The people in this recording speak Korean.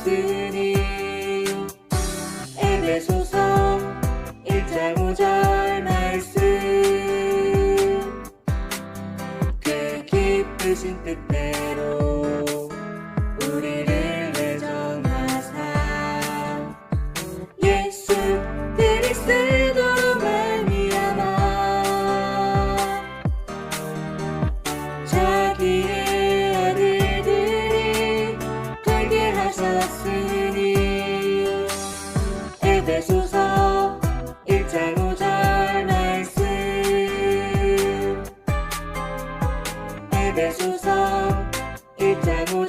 있으니 에베소서 1장 5절 말씀. 그 기쁘신 뜻대로 하셨으니. 에베소서 1장 5절 말씀. 에베소서 1장 5